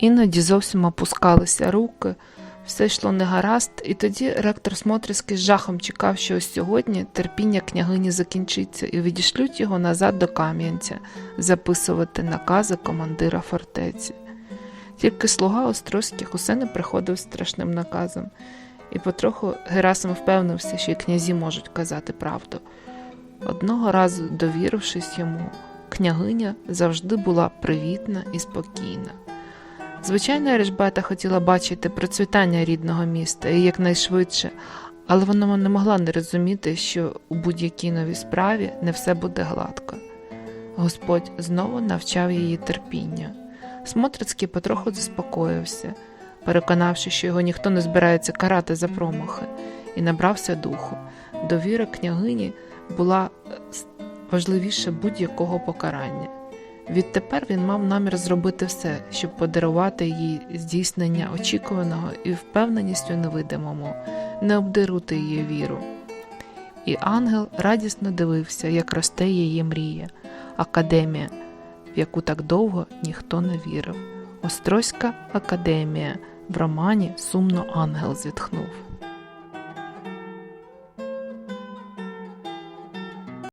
Іноді зовсім опускалися руки, все йшло негаразд, і тоді ректор Смотрицький з жахом чекав, що ось сьогодні терпіння княгині закінчиться і відішлють його назад до Кам'янця записувати накази командира фортеці. Тільки слуга Острозьких усе не приходив страшним наказом, і потроху Герасим впевнився, що й князі можуть казати правду. Одного разу, довірившись йому, княгиня завжди була привітна і спокійна. Звичайно, Ережбета хотіла бачити процвітання рідного міста і якнайшвидше, але вона не могла не розуміти, що у будь-якій новій справі не все буде гладко. Господь знову навчав її терпіння. Смотрицький потроху заспокоївся, переконавши, що його ніхто не збирається карати за промахи, і набрався духу. Довіра княгині була е, важливіше будь-якого покарання. Відтепер він мав намір зробити все, щоб подарувати їй здійснення очікуваного і впевненістю невидимому, не обдирути її віру. І ангел радісно дивився, як росте її мрія, академія, в яку так довго ніхто не вірив. Острозька академія в романі Сумно ангел зітхнув.